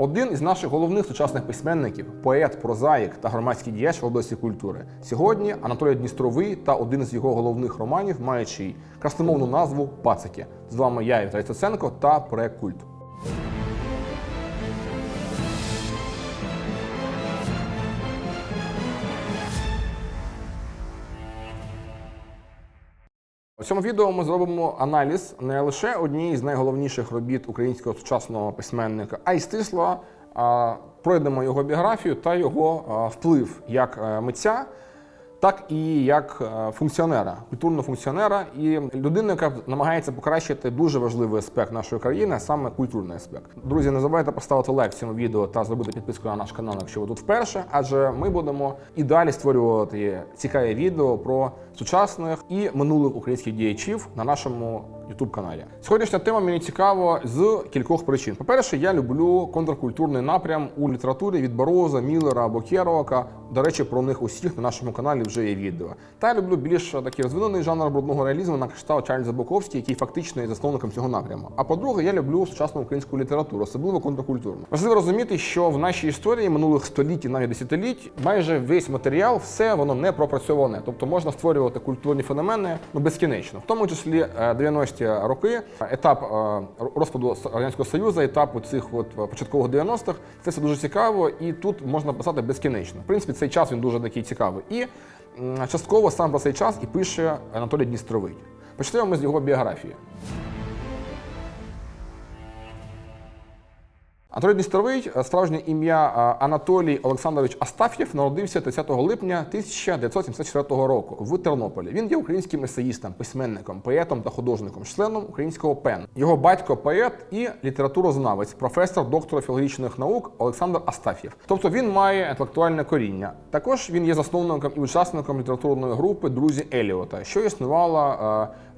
Один із наших головних сучасних письменників, поет, прозаїк та громадський діяч в області культури. Сьогодні Анатолій Дністровий та один з його головних романів, маючи красномовну назву Пацики. З вами я, Віталій Цеценко та проект Культ. У цьому відео ми зробимо аналіз не лише однієї з найголовніших робіт українського сучасного письменника, а й стисло пройдемо його біографію та його вплив як е, митця, так і як е, функціонера, культурного функціонера і людина, яка намагається покращити дуже важливий аспект нашої країни, саме культурний аспект. Друзі, не забувайте поставити лайк цьому відео та зробити підписку на наш канал, якщо ви тут вперше, адже ми будемо і далі створювати цікаві відео про сучасних і минулих українських діячів на нашому youtube каналі. Сьогоднішня тема мені цікава з кількох причин. По-перше, я люблю контркультурний напрям у літературі від Бароза, Міллера або Кероака. До речі, про них усіх на нашому каналі вже є відео. Та я люблю більш такий розвинений жанр брудного реалізму на кшталт Чарльза Боковський, який фактично є засновником цього напряму. А по-друге, я люблю сучасну українську літературу, особливо контркультурну. Важливо розуміти, що в нашій історії минулих століть і навіть десятиліть майже весь матеріал, все воно не пропрацьоване. Тобто можна створювати культурні феномени ну, безкінечно, в тому числі е, 90-ті роки, етап е, розпаду радянського союзу, етап цих от е, початкових 90-х. Це все дуже цікаво, і тут можна писати безкінечно. В принципі, цей час він дуже такий цікавий. І частково сам про цей час і пише Анатолій Дністровий. Почнемо ми з його біографії. Анатолій Дністровий, е, справжнє ім'я е, Анатолій Олександрович Астаф'єв, народився 30 липня 1974 року в Тернополі. Він є українським есеїстом, письменником, поетом та художником, членом українського ПЕН. Його батько поет і літературознавець, професор доктора філологічних наук Олександр Астаф'єв. Тобто він має інтелектуальне коріння. Також він є засновником і учасником літературної групи Друзі Еліота, що існувала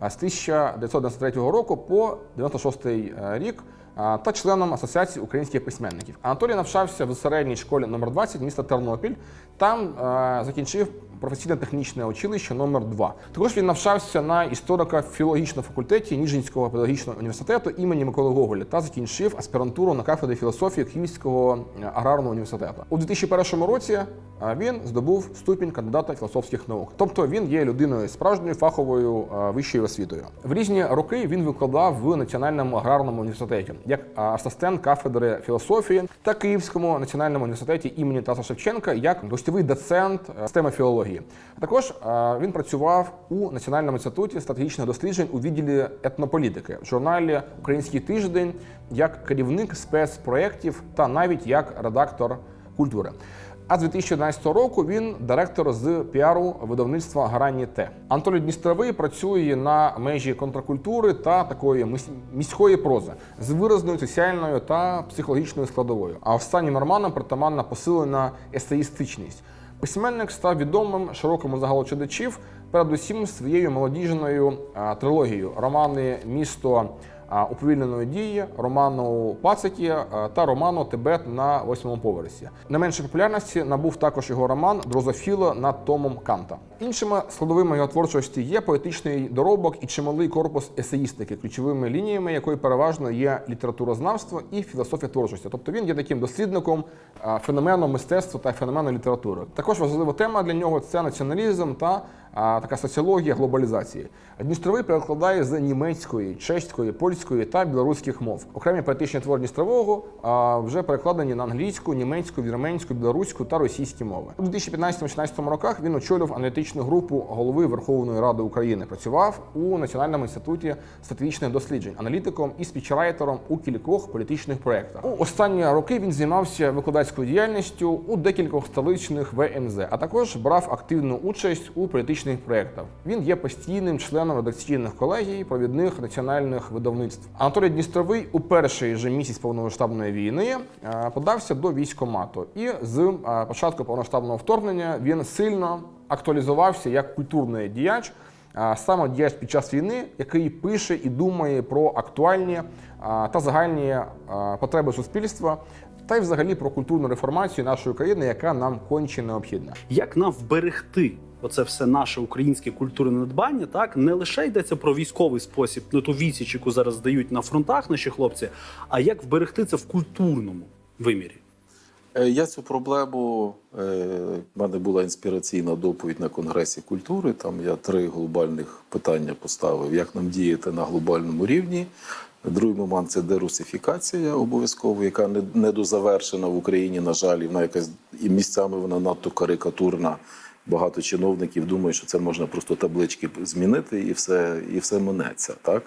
е, з 1993 року по 96 рік та членом Асоціації українських письменників. Анатолій навчався в середній школі номер 20 міста Тернопіль. Там е, закінчив професійно-технічне училище номер 2 Також він навчався на історико-філологічному факультеті Ніжинського педагогічного університету імені Миколи Гоголя та закінчив аспірантуру на кафедрі філософії Київського аграрного університету. У 2001 році е, він здобув ступінь кандидата філософських наук. Тобто він є людиною справжньою фаховою е, вищою освітою. В різні роки він викладав в Національному аграрному університеті як е, асистент кафедри філософії та Київському національному університеті імені Тараса Шевченка як гостьовий доцент е, системи філології. Також е, він працював у Національному інституті стратегічних досліджень у відділі етнополітики в журналі Український тиждень як керівник спецпроєктів та навіть як редактор культури. А з 2011 року він директор з піару видавництва Гаранні Т. Анатолій Дністровий працює на межі контркультури та такої міс- міської прози з виразною соціальною та психологічною складовою. А останнім романом притаманна посилена есеїстичність. Письменник став відомим широкому загалу читачів, передусім своєю молодіжною трилогією романи Місто уповільненої дії, роману Пацики та роману Тибет на восьмому поверсі. Не менше популярності набув також його роман Дрозофіло над Томом Канта. Іншими складовими його творчості є поетичний доробок і чималий корпус есеїстики, ключовими лініями якої переважно є літературознавство і філософія творчості. Тобто він є таким дослідником феномену мистецтва та феномену літератури. Також важлива тема для нього це націоналізм та така соціологія глобалізації. Дністровий перекладає з німецької, чеської, польської та білоруських мов. Окремі поетичні твори Дністрового вже перекладені на англійську, німецьку, вірменську, білоруську та російські мови. У 2015-2016 роках він очолював аналітичну групу голови Верховної Ради України. Працював у Національному інституті стратегічних досліджень, аналітиком і спічрайтером у кількох політичних проєктах. У останні роки він займався викладацькою діяльністю у декількох столичних ВНЗ, а також брав активну участь у політичних проєктах. Він є постійним членом редакційних колегій провідних національних видавництв. Анатолій Дністровий у перший же місяць повномасштабної війни е, подався до військомату, і з е, початку повномасштабного вторгнення він сильно актуалізувався як культурний діяч. а Саме діяч під час війни, який пише і думає про актуальні та загальні потреби суспільства, та й взагалі про культурну реформацію нашої країни, яка нам конче необхідна. Як нам вберегти оце все наше українське культурне надбання? Так не лише йдеться про військовий спосіб, не ту відсіч, яку зараз дають на фронтах наші хлопці, а як вберегти це в культурному? вимірі? Е, Я цю проблему е, в мене була інспіраційна доповідь на Конгресі культури. Там я три глобальних питання поставив: як нам діяти на глобальному рівні. Другий момент це дерусифікація обов'язково, яка не недозавершена в Україні. На жаль, вона якась і місцями вона надто карикатурна. Багато чиновників думають, що це можна просто таблички змінити і все, і все минеться. Так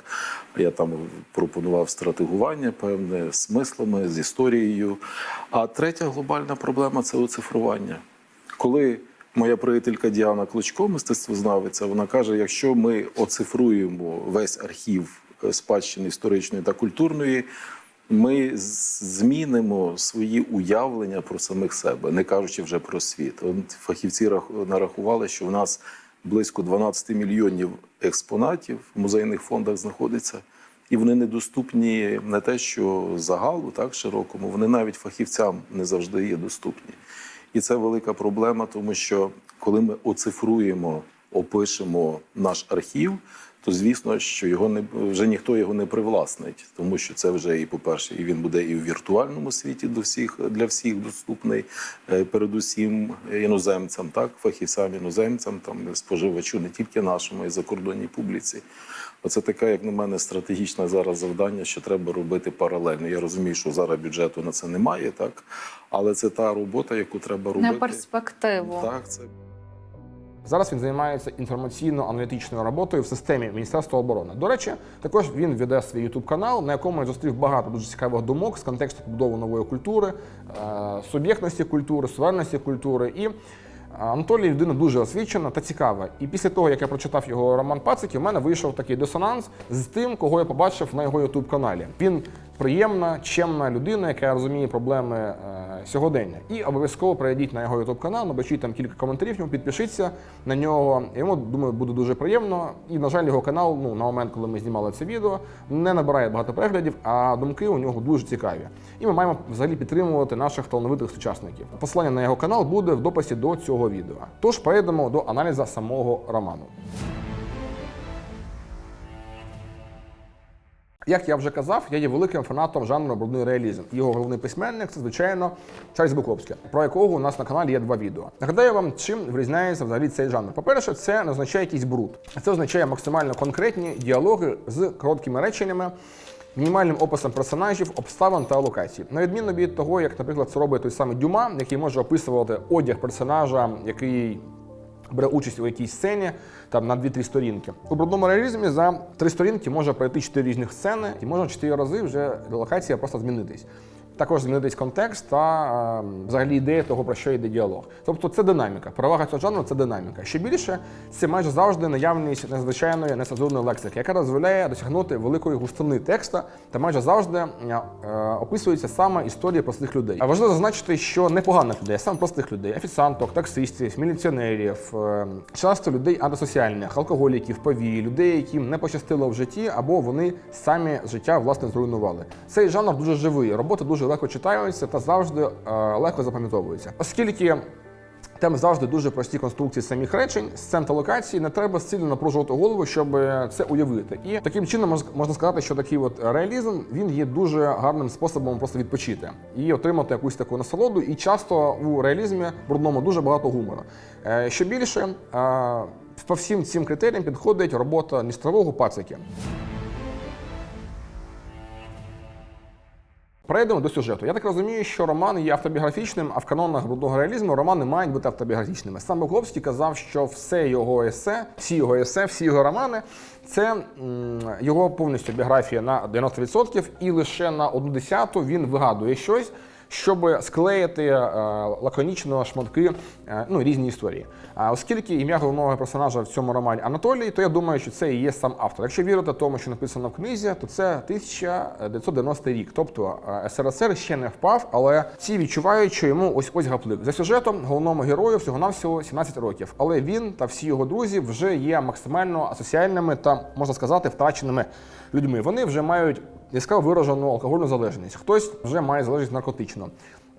я там пропонував стратегування певне з смислами, з історією. А третя глобальна проблема це оцифрування. Коли моя приятелька Діана Клочко, мистецтвознавиця, вона каже: якщо ми оцифруємо весь архів е, спадщини історичної та культурної, ми змінимо свої уявлення про самих себе, не кажучи вже про світ. От Фахівці рах- нарахували, що в нас близько 12 мільйонів експонатів в музейних фондах знаходиться, і вони недоступні не те, що загалу, так широкому, вони навіть фахівцям не завжди є доступні. І це велика проблема, тому що коли ми оцифруємо, опишемо наш архів, то звісно, що його не вже ніхто його не привласнить, тому що це вже і по-перше, і він буде і в віртуальному світі до всіх для всіх доступний, е, передусім іноземцям, так фахівцям іноземцям, там споживачу не тільки нашому, а й закордонній публіці. Оце таке, як на мене, стратегічне зараз завдання, що треба робити паралельно. Я розумію, що зараз бюджету на це немає, так але це та робота, яку треба робити. На перспективу. Так, це Зараз він займається інформаційно-аналітичною роботою в системі Міністерства оборони. До речі, також він веде свій youtube канал, на якому я зустрів багато дуже цікавих думок з контексту побудови нової культури, е, суб'єктності культури, суверенності культури. І Анатолій людина дуже освічена та цікава. І після того, як я прочитав його роман Пацики, у мене вийшов такий дисонанс з тим, кого я побачив на його youtube каналі. Він приємна, чемна людина, яка розуміє проблеми е, сьогодення. І обов'язково перейдіть на його youtube канал, напишіть там кілька коментарів, йому підпишіться на нього. Йому думаю, буде дуже приємно. І на жаль, його канал, ну на момент, коли ми знімали це відео, не набирає багато переглядів, а думки у нього дуже цікаві. І ми маємо взагалі підтримувати наших талановитих сучасників. Посилання на його канал буде в дописі до цього відео. Тож перейдемо до аналізу самого роману. Як я вже казав, я є великим фанатом жанру брудний реалізм. Його головний письменник це, звичайно, Чарльз Буковський, про якого у нас на каналі є два відео. Нагадаю вам, чим вирізняється взагалі цей жанр. По-перше, це не означає якийсь бруд. Це означає максимально конкретні діалоги з короткими реченнями. Мінімальним описом персонажів, обставин та локацій. На відміну від того, як, наприклад, це робить той самий Дюма, який може описувати одяг персонажа, який бере участь у якійсь сцені там на 2-3 сторінки. У брудному реалізмі за три сторінки може пройти чотири різних сцени, і можна чотири рази вже локація просто змінитись. Також змінитись контекст та е, взагалі ідея того, про що йде діалог. Тобто це динаміка. Перевага цього жанру це динаміка. Ще більше це майже завжди наявність незвичайної нецензурної лексики, яка дозволяє досягнути великої густини текста та майже завжди е, описується саме історія простих людей. А важливо зазначити, що непоганих людей, а саме простих людей, офіціанток, таксистів, міліціонерів, е, часто людей антисоціальних, алкоголіків, повій, людей, яким не пощастило в житті, або вони самі життя власне зруйнували. Цей жанр дуже живий, роботи дуже легко читаються та завжди е, легко запам'ятовуються, оскільки. Там завжди дуже прості конструкції самих речень, сцен та локацій. Не треба сильно напружувати голову, щоб це уявити. І таким чином мож- можна сказати, що такий от реалізм він є дуже гарним способом просто відпочити і отримати якусь таку насолоду. І часто у реалізмі брудному дуже багато гумору. Е, Що більше, е, по всім цим критеріям підходить робота містрового пацики. Перейдемо до сюжету. Я так розумію, що роман є автобіографічним, а в канонах брудного реалізму романи мають бути автобіографічними. Сам Буковський казав, що все його есе, всі його есе, всі його романи це його повністю біографія на 90%, і лише на одну десяту він вигадує щось. Щоб склеїти е, лаконічно шматки е, ну, різні історії. А оскільки ім'я головного персонажа в цьому романі Анатолій, то я думаю, що це і є сам автор. Якщо вірити тому, що написано в книзі, то це 1990 рік. Тобто е, СРСР ще не впав, але всі відчувають, що йому ось ось гаплик. За сюжетом головному герою всього навсього 17 років. Але він та всі його друзі вже є максимально асоціальними та можна сказати втраченими людьми. Вони вже мають яскраво виражену алкогольну залежність. Хтось вже має залежність наркотичну.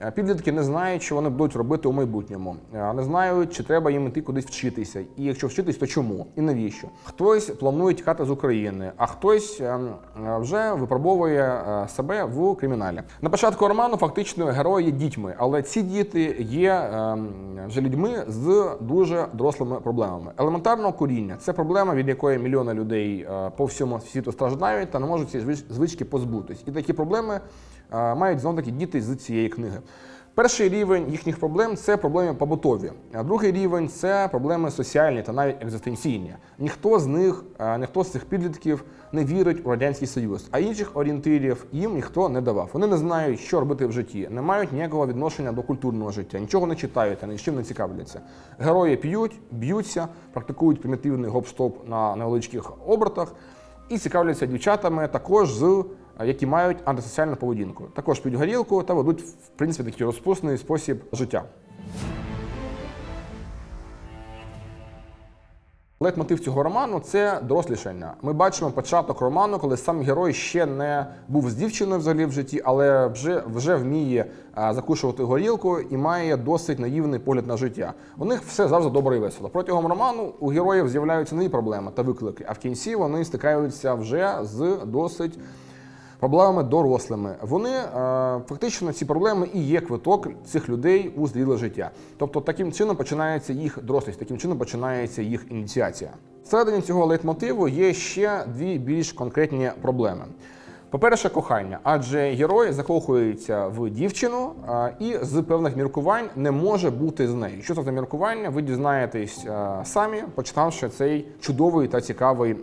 Е, Підлітки не знають, що вони будуть робити у майбутньому, Е, не знають, чи треба їм іти кудись вчитися, і якщо вчитись, то чому і навіщо. Хтось планує тікати з України, а хтось ем, е, вже випробовує себе в криміналі. На початку роману фактично герої є дітьми, але ці діти є ем, вже людьми з дуже дорослими проблемами. Елементарно куріння це проблема, від якої мільйони людей по всьому світу страждають та не можуть цієї звички позбутись. І такі проблеми мають знов таки діти з цієї книги. Перший рівень їхніх проблем це проблеми побутові, а другий рівень це проблеми соціальні та навіть екзистенційні. Ніхто з них, е, ніхто з цих підлітків не вірить у радянський союз, а інших орієнтирів їм ніхто не давав. Вони не знають, що робити в житті, не мають ніякого відношення до культурного життя, нічого не читають та ні з чим не цікавляться. Герої п'ють, б'ються, практикують примітивний гоп-стоп на невеличких обертах і цікавляться дівчатами також з е, які мають антисоціальну поведінку. Також п'ють горілку та ведуть в принципі такий розпусний спосіб життя. Лейтмотив цього роману це дорослішання. Ми бачимо початок роману, коли сам герой ще не був з дівчиною взагалі в житті, але вже, вже вміє закушувати горілку і має досить наївний погляд на життя. У них все завжди добре і весело. Протягом роману у героїв з'являються нові проблеми та виклики, а в кінці вони стикаються вже з досить проблемами дорослими. Вони е, фактично ці проблеми і є квиток цих людей у зріле життя. Тобто таким чином починається їх дорослість, таким чином починається їх ініціація. Всередині цього лейтмотиву є ще дві більш конкретні проблеми. По-перше, кохання, адже герой закохується в дівчину і з певних міркувань не може бути з нею. Що це за міркування? Ви дізнаєтесь самі, почитавши цей чудовий та цікавий,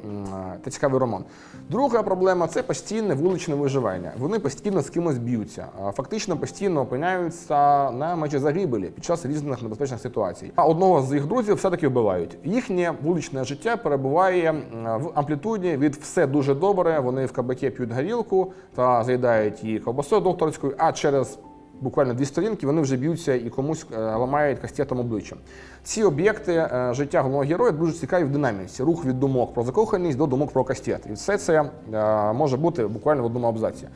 та цікавий роман. Друга проблема це постійне вуличне виживання. Вони постійно з кимось б'ються, фактично постійно опиняються на межі загибелі під час різних небезпечних ситуацій. А одного з їх друзів все-таки вбивають. Їхнє вуличне життя перебуває в амплітуді від все дуже добре. Вони в кабаке п'ють горілку та заїдають її ковбасою докторською, а через буквально дві сторінки вони вже б'ються і комусь е, ламають кастетом обличчя. Ці об'єкти е, життя головного героя дуже цікаві в динаміці. Рух від думок про закоханість до думок про кастет. І все це е, може бути буквально в одному абзаці.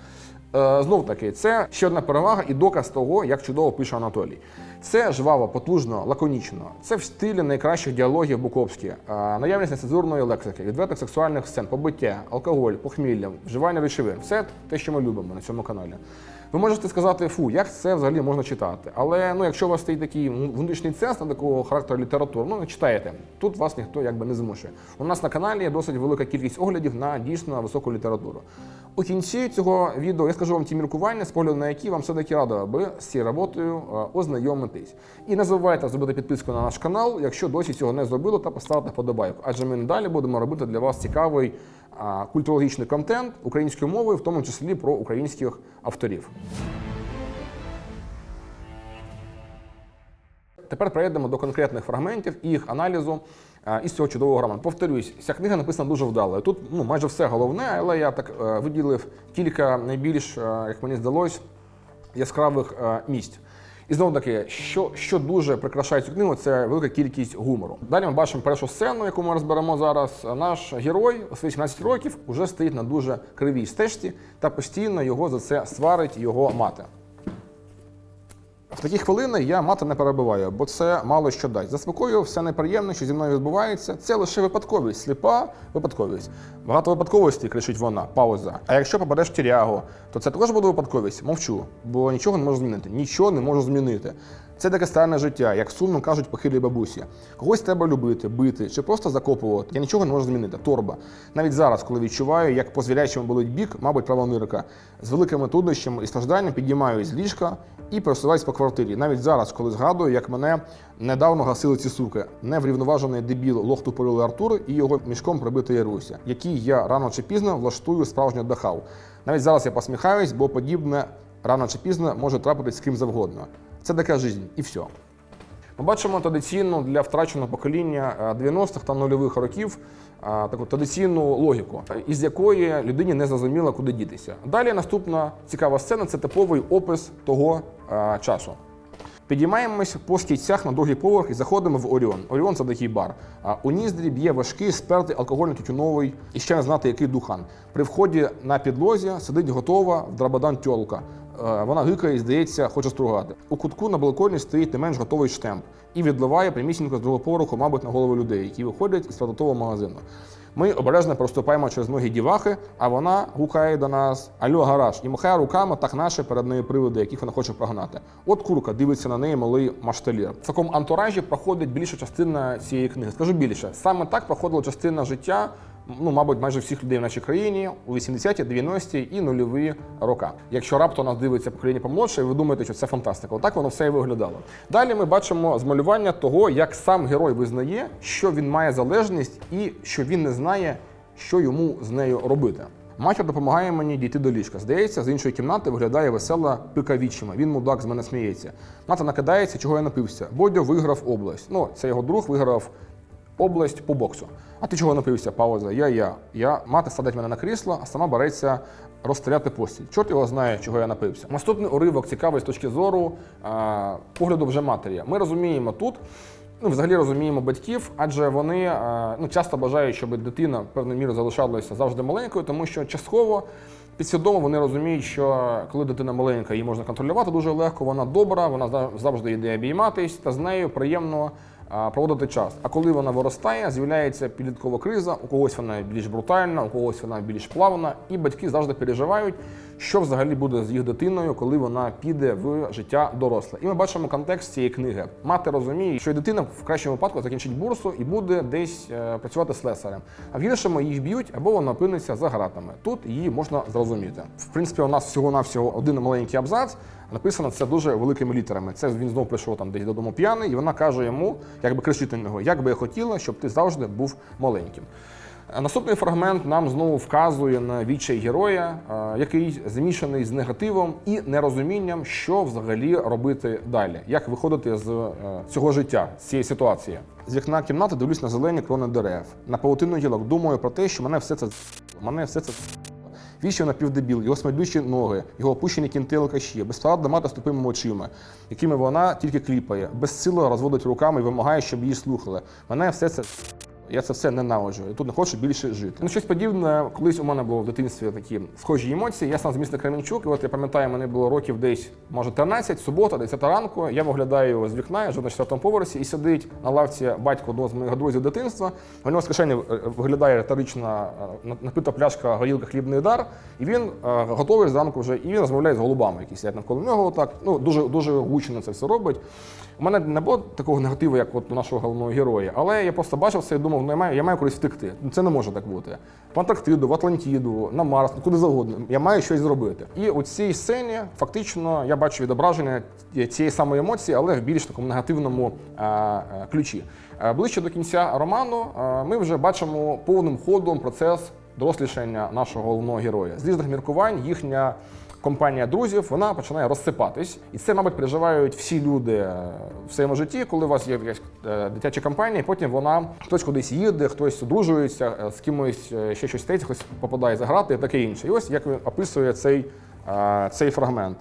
Знов таки, це ще одна перевага і доказ того, як чудово пише Анатолій. Це жваво, потужно, лаконічно. Це в стилі найкращих діалогів Буковські, наявність нецензурної лексики, відвертих сексуальних сцен, побиття, алкоголь, похмілля, вживання речовин все те, що ми любимо на цьому каналі. Ви можете сказати, фу, як це взагалі можна читати. Але ну, якщо у вас стоїть такий внутрішній ценз на такого характеру літератури, ну читаєте. Тут вас ніхто якби не змушує. У нас на каналі є досить велика кількість оглядів на дійсно високу літературу. У кінці цього відео я скажу вам ті міркування, з погляду на які вам все-таки радо, аби з цією роботою е, ознайомитись. І не забувайте зробити підписку на наш канал, якщо досі цього не зробили, та поставити подобайку. Адже ми надалі будемо робити для вас цікавий культурологічний контент українською мовою, в тому числі про українських авторів. Тепер перейдемо до конкретних фрагментів і їх аналізу із цього чудового роману. Повторюсь, ця книга написана дуже вдало. Тут ну, майже все головне, але я так е, виділив кілька найбільш, е, як мені здалось, яскравих е, місць. І знову таки, що, що дуже прикрашає цю книгу, це велика кількість гумору. Далі ми бачимо першу сцену, яку ми розберемо зараз. Наш герой у свої 17 років вже стоїть на дуже кривій стежці, та постійно його за це сварить його мати. В такі хвилини я мати не перебиваю, бо це мало що дасть. Заспокоюю, все неприємне, що зі мною відбувається. Це лише випадковість, сліпа випадковість. Багато випадковості, кричить вона, пауза. А якщо попадеш в тірягу, то це також буде випадковість. Мовчу, бо нічого не можу змінити. Нічого не можу змінити. Це таке старне життя, як сумно кажуть похилі бабусі. Когось треба любити, бити чи просто закопувати. Я нічого не можу змінити. Торба. Навіть зараз, коли відчуваю, як по звірячому болить бік, мабуть, права нирка. З великими труднощами і стражданням підіймаюсь з ліжка і пересуваюсь по квартирі. Навіть зараз, коли згадую, як мене недавно гасили ці суки, неврівноважений дебіл лохту порили Артур і його мішком прибитий Яруся, який я рано чи пізно влаштую справжню дахав. Навіть зараз я посміхаюсь, бо подібне рано чи пізно може трапитись з ким завгодно. Це така життя, і все. Ми бачимо традиційну для втраченого покоління е, 90-х та нульових років е, таку традиційну логіку, е, із якої людині не зрозуміло, куди дітися. Далі наступна цікава сцена це типовий опис того е, часу. Підіймаємось по стільцях на другий поверх і заходимо в Оріон. Оріон це такий бар. У ніздрі б'є важкий, спертий алкогольно-тютюновий і ще не знати, який духан. При вході на підлозі сидить готова в драбадан тьолка Е, Вона гикає і, здається, хоче стругати. У кутку на балконі стоїть не менш готовий штемп і відливає прямісінько з другого поверху, мабуть, на голови людей, які виходять із продуктового магазину. Ми обережно проступаємо через ноги дівахи, а вона гукає до нас Альо, гараж, і махає руками так наші перед нею приводи, яких вона хоче прогнати. От курка дивиться на неї малий машталір. В такому антуражі проходить більша частина цієї книги. Скажу більше, саме так проходила частина життя. Ну, мабуть, майже всіх людей в нашій країні у 80-ті, 90-ті і нульові роки. Якщо раптом нас дивиться покоління помолодше, ви думаєте, що це фантастика. Отак воно все і виглядало. Далі ми бачимо змалювання того, як сам герой визнає, що він має залежність і що він не знає, що йому з нею робити. Матір допомагає мені дійти до ліжка. Здається, з іншої кімнати виглядає весела пика вічима. Він мудак з мене сміється. Мати накидається, чого я напився. Бодьо виграв область. Ну, це його друг виграв область по боксу. А ти чого напився? Пауза. Я, я. Я мати садить мене на крісло, а сама береться розстріляти постіль. Чорт його знає, чого я напився. Наступний уривок цікавий з точки зору а, погляду вже матері. Ми розуміємо тут. Ну, взагалі розуміємо батьків, адже вони ну, часто бажають, щоб дитина певною мірою залишалася завжди маленькою, тому що частково підсвідомо вони розуміють, що коли дитина маленька, її можна контролювати дуже легко, вона добра, вона зав- завжди йде обійматись, та з нею приємно проводити час. А коли вона виростає, з'являється підліткова криза, у когось вона більш брутальна, у когось вона більш плавна, і батьки завжди переживають, що взагалі буде з їх дитиною, коли вона піде в життя доросле. І ми бачимо контекст цієї книги. Мати розуміє, що дитина в кращому випадку закінчить бурсу і буде десь е, працювати слесарем. А в гіршому її вб'ють або вона опиниться за гратами. Тут її можна зрозуміти. В принципі, у нас всього-навсього один маленький абзац. Написано це дуже великими літерами. Це він знов прийшов там десь додому п'яний, і вона каже йому, якби кричить на нього, як би я хотіла, щоб ти завжди був маленьким. Е, Наступний фрагмент нам знову вказує на відчай героя, е, який змішаний з негативом і нерозумінням, що взагалі робити далі, як виходити з е, цього життя, з цієї ситуації. З вікна кімнати дивлюсь на зелені крони дерев, на павутину гілок. Думаю про те, що мене все це мене все це. Віщо напівдебіл, його смердючі ноги, його опущені кінти алкаші, безпорадна мати ступими тупими очима, якими вона тільки кліпає, безсило розводить руками і вимагає, щоб її слухали. Мене все це я це все ненавиджу. Я тут не хочу більше жити. Ну, щось подібне, колись у мене було в дитинстві такі схожі емоції. Я сам з міста Кременчук, і от я пам'ятаю, мені було років десь, може, 13, субота, 10 ранку. Я виглядаю з вікна, я живу на четвертому поверсі, і сидить на лавці батько одного з моїх друзів дитинства. У нього з кишені е, виглядає риторична е, напита пляшка горілка хлібний дар, і він е, готовий зранку вже, і він розмовляє з голубами, які сидять навколо нього. Так, ну дуже дуже гучно це все робить. У мене не було такого негативу, як от у нашого головного героя, але я просто бачив це і думав, ну я маю, я маю кудись втекти. Ну це не може так бути. В Антарктиду, в Атлантиду, на Марс, ну, куди завгодно. Я маю щось зробити. І у цій сцені фактично я бачу відображення цієї самої емоції, але в більш такому негативному е, е, ключі. Е, ближче до кінця роману ми вже бачимо повним ходом процес дорослішання нашого головного героя. З різних міркувань їхня компанія друзів вона починає розсипатись, і це, мабуть, переживають всі люди е, в своєму житті, коли у вас є якась е, дитяча компанія, і потім вона хтось кудись їде, хтось одружується, е, з кимось ще щось стається, хтось попадає за грати і таке інше. І ось як він описує цей. Цей фрагмент.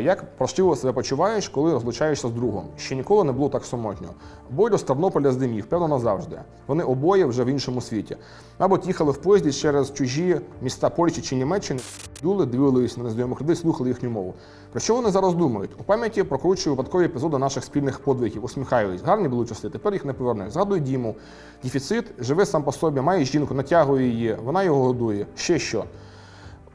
Як прощиво себе почуваєш, коли розлучаєшся з другом? Ще ніколи не було так самотньо. Бойду з Тернополя з димів, певно, назавжди. Вони обоє вже в іншому світі. Мабуть, їхали в поїзді через чужі міста Польщі чи Німеччини, Юли дивились на незнайомих людей, слухали їхню мову. Про що вони зараз думають? У пам'яті прокручую випадкові епізоди наших спільних подвигів, усміхаюсь. Гарні були часи, тепер їх не повернеш. Згадую Діму. Дефіцит живе сам по собі, має жінку, натягує її, вона його годує. Ще що.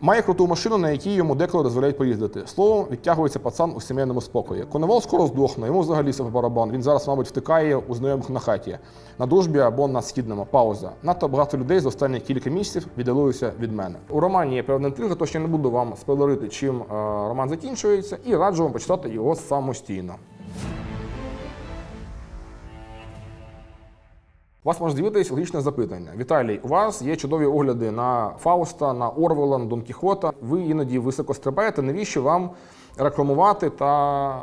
Має круту машину, на якій йому деколи дозволяють поїздити. Словом, відтягується пацан у сімейному спокої. Коновол скоро здохне, йому взагалі все по барабан. Він зараз, мабуть, втикає у знайомих на хаті, на дружбі або на східному. Пауза. Надто багато людей за останні кілька місяців віддалилися від мене. У романі є певна інтрига, тож я не буду вам спойлерити, чим е, роман закінчується, і раджу вам почитати його самостійно. Вас може з'явитись логічне запитання. Віталій, у вас є чудові огляди на Фауста, на Орвела, на Дон Кіхота. Ви іноді високо стрибаєте. Навіщо вам рекламувати та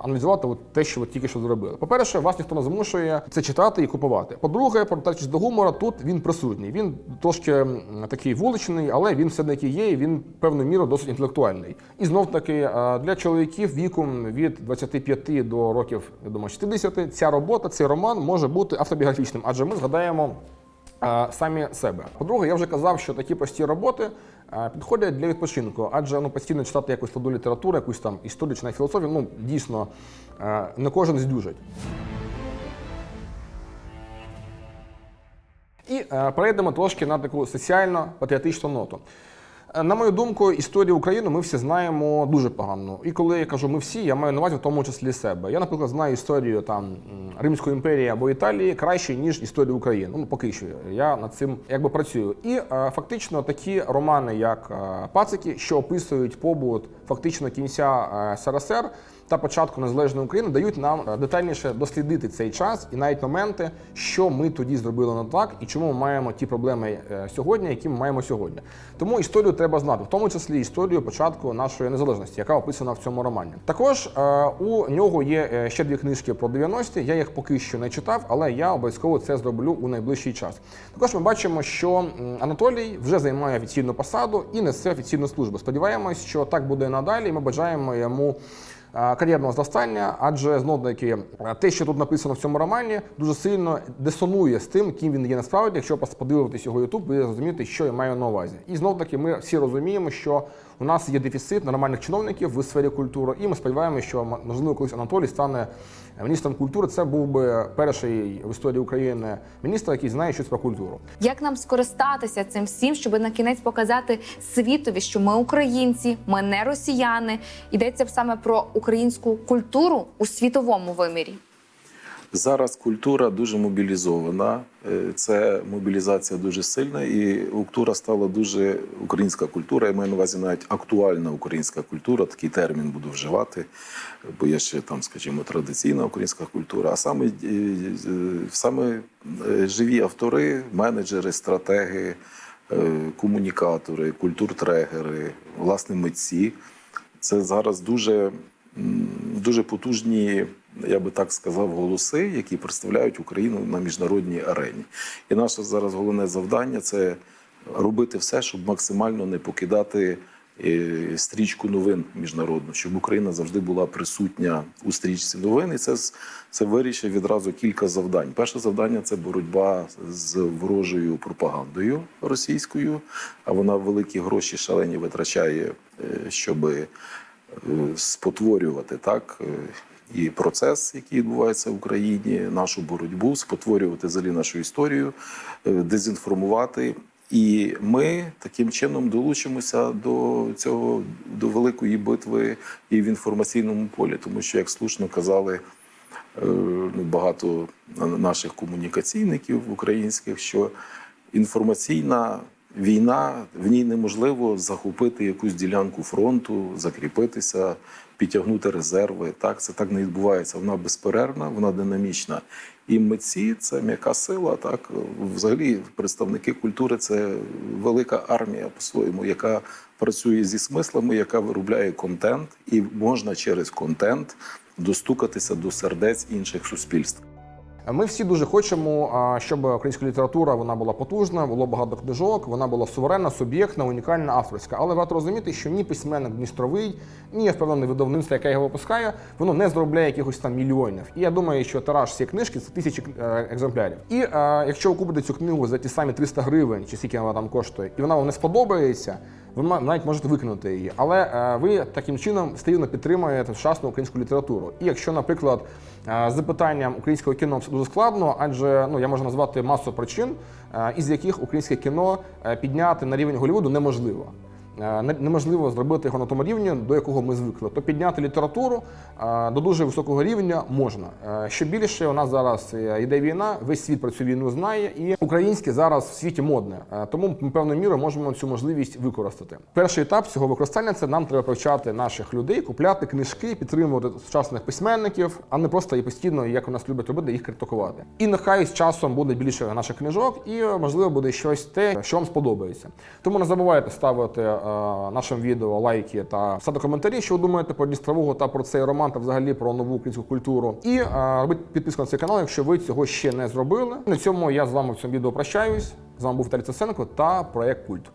аналізувати от те, що ви тільки що зробили? По-перше, вас ніхто не змушує це читати і купувати. По-друге, повертаючись до гумора, тут він присутній. Він трошки такий вуличний, але він все-таки є, і він певною мірою досить інтелектуальний. І знов таки е, для чоловіків віком від 25 до років, я думаю, 60 ця робота, цей роман може бути автобіографічним, адже ми згадаємо. е, Самі себе. По-друге, я вже казав, що такі прості роботи підходять для відпочинку, адже ну, постійно читати якусь складу літературу, якусь там історію чи філософію, ну дійсно не кожен здюжить. І е, перейдемо трошки на таку соціально-патріотичну ноту. Е, На мою думку, історію України ми всі знаємо дуже погано. І коли я кажу ми всі, я маю на увазі в тому числі себе. Я, наприклад, знаю історію там Римської імперії або Італії краще, ніж історію України. Ну, поки що я над цим якби працюю. І е, фактично такі романи, як е, Пацики, що описують побут фактично кінця СРСР та початку незалежної України, дають нам е, детальніше дослідити цей час і навіть моменти, що ми тоді зробили не так, і чому ми маємо ті проблеми е, сьогодні, які ми маємо сьогодні. Тому історію треба знати, в тому числі історію початку нашої незалежності, яка описана в цьому романі. Також е, у нього є ще дві книжки про 90-ті. Я їх поки що не читав, але я обов'язково це зроблю у найближчий час. Також ми бачимо, що Анатолій вже займає офіційну посаду і несе офіційну службу. Сподіваємось, що так буде надалі. і Ми бажаємо йому. Е, Кар'єрного зростання, адже знов таки е, те, що тут написано в цьому романі, дуже сильно дисонує з тим, ким він є насправді. Якщо подивитись його Ютуб, ви зрозумієте, що я маю на увазі. І знов таки ми всі розуміємо, що у нас є дефіцит нормальних чиновників в сфері культури, і ми сподіваємося, що можливо колись Анатолій стане міністром культури. Це був би перший в історії України міністр, який знає щось про культуру. Як нам скористатися цим всім, щоб на кінець показати світові, що ми українці, ми не росіяни. Йдеться саме про українську культуру у світовому вимірі. Зараз культура дуже мобілізована. Е, Це мобілізація дуже сильна, і культура стала дуже українська культура. Я маю на увазі навіть актуальна українська культура. Такий термін буду вживати, бо є ще там, скажімо, традиційна українська культура. А саме, е, е, саме живі автори, менеджери, стратеги, комунікатори, культуртрегери, власне, митці. Це зараз дуже, дуже потужні, я би так сказав, голоси, які представляють Україну на міжнародній арені. І наше зараз головне завдання це робити все, щоб максимально не покидати е, стрічку новин міжнародну, щоб Україна завжди була присутня у стрічці новин. І це, це вирішить відразу кілька завдань. Перше завдання це боротьба з ворожою пропагандою російською, а вона великі гроші шалені витрачає, е, щоби е, спотворювати так. І процес, який відбувається в Україні, нашу боротьбу, спотворювати взагалі нашу історію, е, дезінформувати. І ми таким чином долучимося до цього до великої битви і в інформаційному полі, тому що, як слушно казали е, ну, багато наших комунікаційників українських, що інформаційна війна в ній неможливо захопити якусь ділянку фронту, закріпитися, підтягнути резерви. Так, це так не відбувається. Вона безперервна, вона динамічна. І митці це м'яка сила. Так, взагалі, представники культури це велика армія по-своєму, яка працює зі смислами, яка виробляє контент, і можна через контент достукатися до сердець інших суспільств. Ми всі дуже хочемо, щоб українська література вона була потужна, було багато книжок, вона була суверенна, суб'єктна, унікальна, авторська. Але варто розуміти, що ні письменник Дністровий, ні я впевнений видавництво, яке його випускає, воно не заробляє якихось там мільйонів. І я думаю, що тираж цієї книжки це тисячі е, екземплярів. І е, якщо ви купите цю книгу за ті самі 300 гривень, чи скільки вона там коштує, і вона вам не сподобається. Ви навіть можете викинути її, але е, ви таким чином стильно підтримуєте сучасну українську літературу. І якщо, наприклад, з питанням українського кіно все дуже складно, адже ну я можу назвати масу причин, е, із яких українське кіно е, підняти на рівень Голлівуду неможливо. Е, не- Неможливо зробити його на тому рівні, до якого ми звикли. То підняти літературу е, до дуже високого рівня можна. Е, Що більше у нас зараз йде війна, весь світ про цю війну знає, і українське зараз в світі модне. Тому ми певною мірою можемо цю можливість використати. Перший етап цього використання це нам треба привчати наших людей, купляти книжки, підтримувати сучасних письменників, а не просто і постійно, як у нас люблять робити, їх критикувати. І нехай з часом буде більше наших книжок, і можливо буде щось те, що вам сподобається. Тому не забувайте ставити нашим відео лайки та писати коментарі, що ви думаєте про Дністрового та про цей роман, та взагалі про нову українську культуру. І е, робіть підписку на цей канал, якщо ви цього ще не зробили. На цьому я з вами в цьому відео прощаюсь. З вами був Віталій Цесенко та проект Культ.